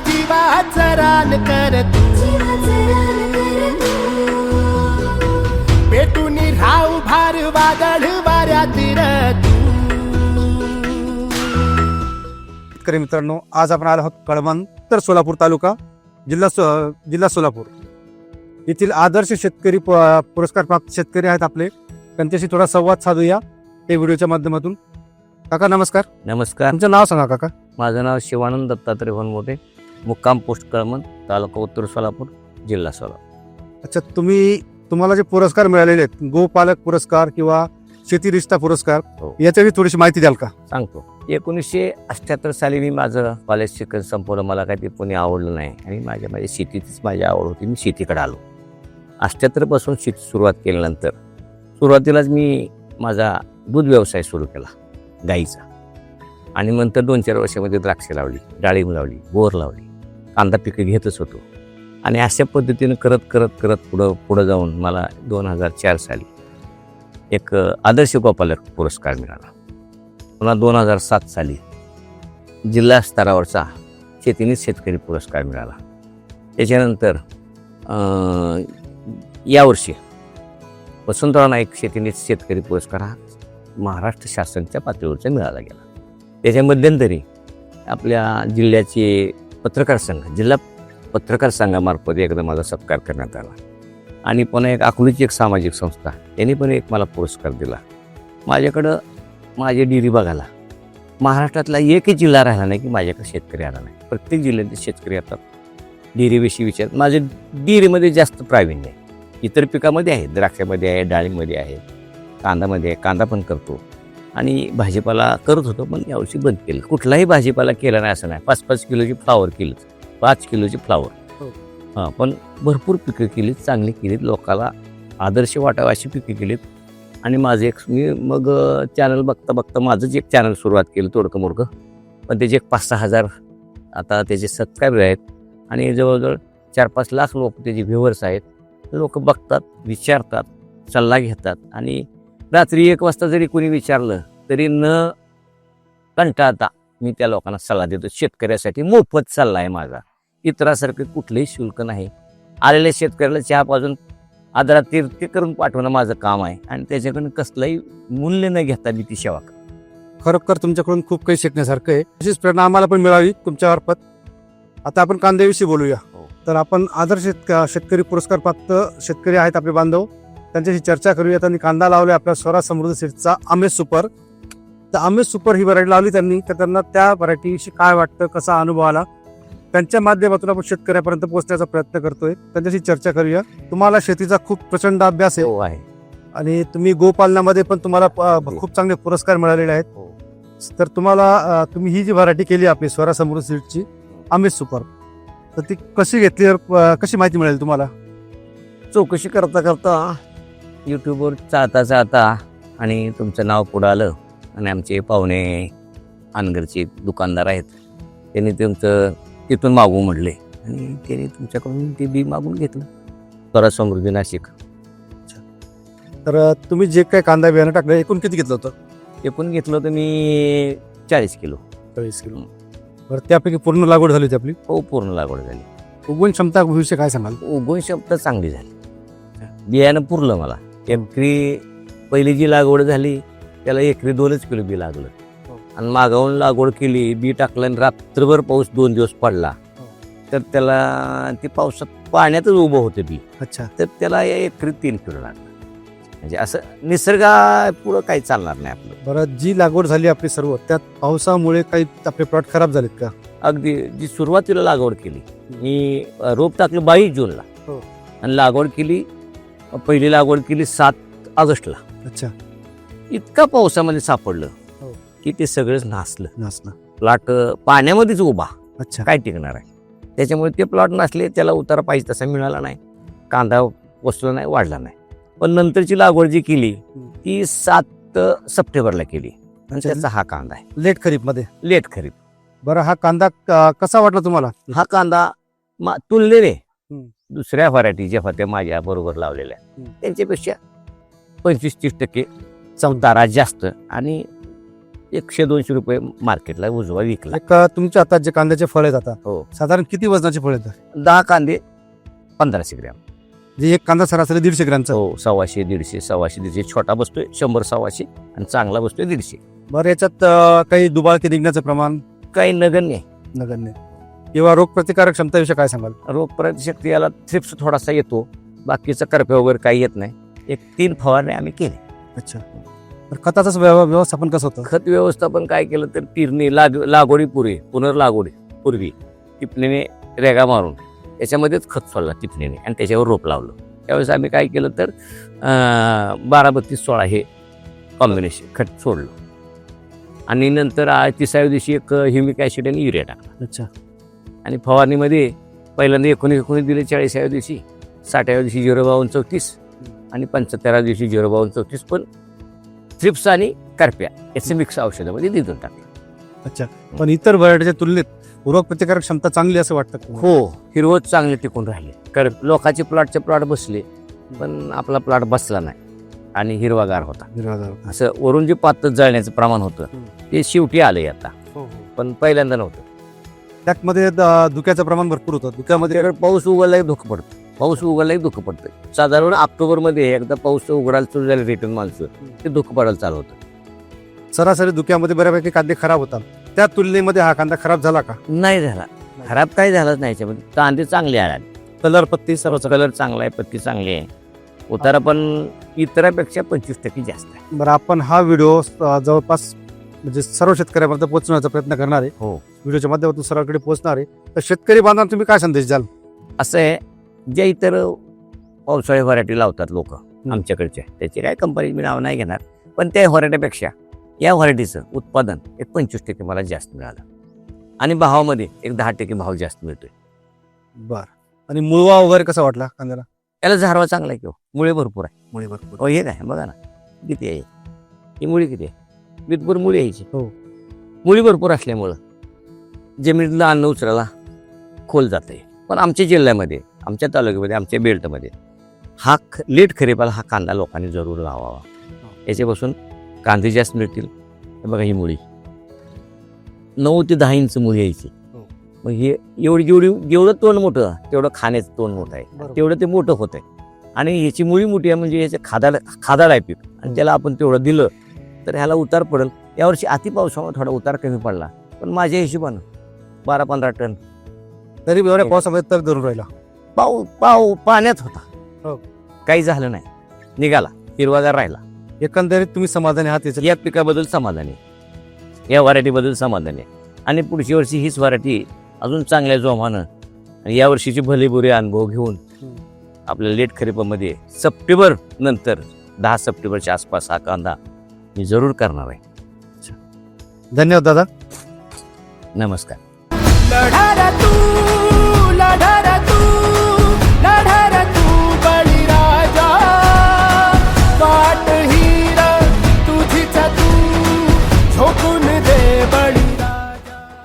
जीवाचं रान कर तू पेटून राहू भार वादळ वाऱ्यातील तू शेतकरी मित्रांनो आज आपण आलो आहोत कळवण तर सोलापूर तालुका जिल्हा सो जिल्हा सोलापूर. येथील आदर्श शेतकरी प- पुरस्कार प्राप्त शेतकरी आहेत आपले. त्यांच्याशी थोडा संवाद साधूया ते व्हिडिओच्या माध्यमातून. काका नमस्कार. नमस्कार. तुमचं नाव सांगा काका. माझं नाव शिवानंद दत्तात्रय मोठे मुक्काम पोस्ट कळमन तालुका उत्तर सोलापूर जिल्हा सोलापूर. अच्छा तुम्ही तुम्हाला जे पुरस्कार मिळालेले आहेत गोपालक पुरस्कार किंवा शेती रिश्ता पुरस्कार हो. याच्याविषयी थोडीशी माहिती द्याल का? सांगतो. एकोणीसशे अठ्ठ्याहत्तर साली मी माझं कॉलेज शिक्षण संपवलं मला काही ते पुणे आवडलं नाही. आणि माझ्या माझ्या शेतीचीच माझी आवड होती मी शेतीकडे आलो. अठ्ठ्याहत्तरपासून शेती सुरुवात केल्यानंतर सुरुवातीलाच मी माझा दूध व्यवसाय सुरू केला गाईचा. आणि नंतर दोन चार वर्षामध्ये द्राक्ष लावली डाळिंब लावली बोर लावली. कांदा पिकं घेतच होतो. आणि अशा पद्धतीनं करत करत करत पुढं पुढं जाऊन मला दोन हजार चार साली एक आदर्श गोपालक पुरस्कार मिळाला. पुन्हा दोन हजार सात साली जिल्हा स्तरावरचा शेतीने शेतकरी पुरस्कार मिळाला. त्याच्यानंतर यावर्षी वसंतराव नाईक शेतीने शेतकरी पुरस्कार हा महाराष्ट्र शासनच्या पातळीवरचा मिळाला गेला. त्याच्या मध्यंतरी आपल्या जिल्ह्याचे पत्रकार संघ जिल्हा पत्रकार संघामार्फत एकदा माझा सत्कार करण्यात आला. आणि पुन्हा एक अकलूची एक सामाजिक संस्था त्यांनी पण एक मला पुरस्कार दिला. माझ्याकडं माझे डिरी बघायला महाराष्ट्रातला एकही जिल्हा राहिला नाही की माझ्याकडे शेतकरी आला नाही. प्रत्येक जिल्ह्यात शेतकरी येतात डिरीविषयी विचार माझे डिरीमध्ये जास्त प्रावीण्य आहे. इतर पिकामध्ये आहे द्राक्षामध्ये आहे डाळीमध्ये आहे कांदामध्ये आहे कांदा पण करतो. आणि भाजीपाला करत होतो पण यावर्षी बंद केलं. कुठलाही भाजीपाला केला नाही असं नाही. पाच पाच किलोची फ्लावर केलं. पाच किलोची फ्लावर हो. हां पण भरपूर पिकं केलीत चांगली केलीत लोकाला आदर्श वाटावं अशी पिकं केलीत. आणि माझं एक मी मग चॅनल बघता बघता माझंच एक चॅनल सुरुवात केलं तोडकं मोडकं. पण त्याचे एक पाच सहा हजार आता त्याचे सबस्क्रायबर आहेत. आणि जवळजवळ चार पाच लाख लोक त्याचे व्ह्युअर्स आहेत. लोक बघतात विचारतात सल्ला घेतात. आणि रात्री एक वाजता जरी कोणी विचारलं तरी न कंटाळता मी त्या लोकांना सल्ला देतो. शेतकऱ्यासाठी मोफत सल्ला आहे माझा. इतरासारखं कुठलंही शुल्क नाही. आलेल्या शेतकऱ्याला चहा पाजून आदरात तीर्थ करून पाठवणं माझं काम आहे. आणि त्याच्याकडून कसलंही मूल्य न घेता मी ती सेवा करतो. खरोखर तुमच्याकडून खूप काही शिकण्यासारखं आहे. अशीच प्रेरणा आम्हाला पण मिळावी तुमच्या मार्फत आता आपण कांद्याविषयी बोलूया. हो. तर आपण आदर्श शेतक शेतकरी पुरस्कार प्राप्त शेतकरी आहेत आपले बांधव. त्यांच्याशी चर्चा करूया त्यांनी कांदा लावला आपल्या स्वराज समृद्ध सीडचा आमेश सुपर. तर आमेश सुपर ही व्हरायटी लावली त्यांनी. तर त्यांना त्या व्हरायटीविषयी काय वाटतं कसा अनुभव आला त्यांच्या माध्यमातून आपण शेतकऱ्यापर्यंत पोहोचण्याचा प्रयत्न करतोय. त्यांच्याशी चर्चा करूया. तुम्हाला शेतीचा खूप प्रचंड अभ्यास आहे. हो आहे. आणि तुम्ही गोपालनामध्ये पण तुम्हाला प- खूप चांगले पुरस्कार मिळालेले आहेत. हो. तर तुम्हाला तुम्ही ही जी व्हरायटी केली आपली स्वरा समृद्ध सीडची अमित सुपर तर ती कशी घेतली कशी माहिती मिळेल तुम्हाला? चौकशी करता करता यूट्यूबवर चाहता चाहता आणि तुमचं नाव पुढं आलं. आणि आमचे पाहुणे अनगरचे दुकानदार आहेत. त्यांनी तुमचं तिथून मागू म्हटले आणि त्यांनी तुमच्याकडून ते बी मागून घेतलं. स्वराज समृद्धी नाशिक. तर तुम्ही जे काही कांदा बियाणं टाकलं एकूण किती घेतलं होतं? एकूण घेतलं होतं मी चाळीस किलो. चाळीस किलो. बरं त्यापैकी पूर्ण लागवड झाली होती आपली? हो पूर्ण लागवड झाली. उगवण क्षमता भविष्य काय सांगाल? उगवण शब्द चांगली झाली. बियाणं पुरलं मला. एकरी पहिली जी लागवड झाली त्याला एकरी दोनच किलो बी लागलं. हो. आणि मागावून लागवड केली बी टाकलं आणि रात्रभर पाऊस दोन दिवस पडला. हो. तर त्याला ते पावसात पाण्यातच उभं होतं बी. अच्छा. तर त्याला एकरी तीन किलो लागलं. म्हणजे असं निसर्गा पुढं काही चालणार नाही आपलं. बरं जी लागवड झाली आपली सर्व त्यात पावसामुळे काही आपले प्लॉट खराब झालेत का? अगदी जी सुरुवातीला लागवड केली मी रोप टाकलं बावीस जूनला. हो. आणि लागवड केली पहिली लागवड केली सात ऑगस्टला. अच्छा. इतका पावसामध्ये सापडलं हो. की ते सगळंच नासलं. नाचना प्लॉट पाण्यामध्येच उभा. अच्छा. काय टिकणार आहे? त्याच्यामुळे ते प्लॉट नसले त्याला उतारा पाहिजे तसा मिळाला नाही. कांदा बसला नाही वाढला नाही. पण नंतरची लागवड जी केली. ती सात सप्टेंबरला केली. आणि अच्छा. त्याचा हा कांदा आहे. लेट खरीपमध्ये लेट खरीप. बरं हा कांदा क- कसा वाटला तुम्हाला? हा कांदा मा- तुलनेने हम्म. दुसऱ्या व्हरायटी ज्या होत्या माझ्या बरोबर लावलेल्या हम्म. त्यांच्यापेक्षा पंचवीस तीस टक्के चौतारा जास्त आणि एकशे दोनशे रुपये मार्केटला उजवा विकला. एक तुमच्या हातात जे कांद्याचे फळ आहेत आता हो. साधारण किती वजनाचे फळ आहेत? दहा कांदे पंधराशे ग्रॅम. जे एक कांदा सरासरी दीडशे ग्रामचा? हो सव्वाशे दीडशे सव्वाशे दीडशे. छोटा बसतोय शंभर सव्वाशे आणि चांगला बसतोय दीडशे. बरं याच्यात अं, काही दुबाळकी निघण्याचं प्रमाण? काही नगण्य. आहे. नगण्य. किंवा रोगप्रतिकारक क्षमतेविषयी काय सांगाल? रोग प्रतिशक्ती याला थ्रिप्स थोडासा येतो. बाकीचं करपे वगैरे काही येत नाही. एक तीन फवारणे आम्ही केले अच्छा. तर खताचं व्यव- व्यवस्थापन कसं होतं? खत व्यवस्थापन काय केलं तर पेरणी लाग लागवडीपूर्वी पुनर्लागवडी पूर्वी टिपणीने रेगा मारून त्याच्यामध्येच खत सोडला टिपणीने आणि त्याच्यावर रोप लावलं. त्यावेळेस आम्ही काय केलं तर अं, बारा बत्तीस सोळा हे कॉम्बिनेशन खत सोडलं. आणि नंतर आ- तिसऱ्या दिवशी एक ह्युमिक ॲसिड आणि युरिया टाकला. अच्छा. आणि फवारणीमध्ये पहिल्यांदा एकोणीस एकोणीस दिले चाळीसाव्या दिवशी साठाव्या दिवशी झिरो बावन्न चौतीस आणि पंच्याहत्तराव्या दिवशी झिरो बावन्न चौतीस पण थ्रिप्स आणि करप्या याचे मिक्स औषधामध्ये दिसून टाकलं अच्छा पण इतर व्हरायटीच्या तुलनेत रोगप्रतिकारक क्षमता चांगली असं वाटतं? हो हिरवत चांगले टिकून राहिले. कर लोकांचे प्लॉटचे प्लॉट बसले पण आपला प्लॉट बसला नाही आणि हिरवागार होता. हिरवागार. असं वरून जे पातळ जळण्याचं प्रमाण होतं. ते शेवटी आलंय आता. पण पहिल्यांदा नव्हतं. त्यामध्ये धुक्याचं प्रमाण भरपूर होतं. धुक्यामध्ये पाऊस उघडलाही धुकं पडतं. पाऊस उघडलाही धुकं पडतं साधारण ऑक्टोबरमध्ये एकदा पाऊस उघडायला सुरू झालं रिटर्न मालचं ते धुकं पडायला चालू होतं. सरासरी धुक्यामध्ये बऱ्यापैकी कांदे खराब होतात. त्या तुलनेमध्ये हा कांदा खराब झाला का? नाही झाला. खराब काही झालंच नाही याच्यामध्ये कांदे चांगले आले कलर पत्ती सर्व कलर चांगला आहे पत्ती चांगली आहे. उतारा पण इतरापेक्षा पंचवीस टक्के जास्त आहे. बरं आपण हा व्हिडिओ जवळपास म्हणजे सर्व शेतकऱ्यापर्यंत पोहोचवण्याचा प्रयत्न करणार आहे. हो. व्हिडिओच्या माध्यमातून सर्वांकडे पोहोचणार आहे. तर शेतकरी बांधवांना तुम्ही काय संदेश द्याल? असं आहे जे इतर पावसाळी व्हरायटी लावतात लोक आमच्याकडचे. त्याची काय कंपनी मी नाव नाही घेणार पण त्या व्हरायटीपेक्षा या व्हरायटीचं उत्पादन एक पंचवीस टक्के मला जास्त मिळालं. आणि भावामध्ये एक दहा टक्के भाव जास्त मिळतोय. बर. आणि मुळवा वगैरे कसा वाटला कांद्याला? याला झारवा चांगला आहे किंवा मुळे भरपूर आहे. मुळी भरपूर. हो हे काय? बघा ना. किती आहे? ही मुळी किती आहे? वितभर मुळी यायची हो. मुळी भरपूर असल्यामुळं जमिनीतलं अन्न उचलायला खोल जाते पण आमच्या जिल्ह्यामध्ये आमच्या तालुक्यामध्ये आमच्या बेल्टमध्ये. हा ख लेट खरीपाला हा कांदा लोकांनी जरूर लावावा. याच्यापासून कांदे जास्त मिळतील. हे बघा ही मुळी. नऊ ते दहा इंच मुळी यायची. हो. मग हे एवढी जेवढी जेवढं तोंड मोठं तेवढं खाण्याचं तोंड मोठं आहे. तेवढं ते मोठं होत आहे आणि ह्याची मुळी मोठी आहे म्हणजे ह्याचं खादाड खादाड आहे पीक. आणि त्याला आपण तेवढं दिलं तर ह्याला उतार पडेल. यावर्षी अति पावसामुळे थोडा उतार कमी पडला. पण माझ्या हिशोबानं बारा पंधरा टन. तरी एवढ्या पावसामध्ये तग धरून राहिला. पाऊ पाऊ पाण्यात होता. हो. काही झालं नाही. निघाला हिरवागार राहिला. एकंदरीत तुम्ही समाधानी आहात या पिकाबद्दल समाधानी. आहे. या व्हरायटीबद्दल समाधानी. आहे आणि पुढच्या वर्षी हीच व्हरायटी अजून चांगल्या जोमानं आणि या वर्षीची भले बुरे अनुभव घेऊन हम्म. आपल्या लेट खरीपामध्ये सप्टेंबर नंतर दहा सप्टेंबरच्या आसपास हा कांदा मी जरूर करणार आहे. धन्यवाद दादा. नमस्कार. लढा रे तू लढा रे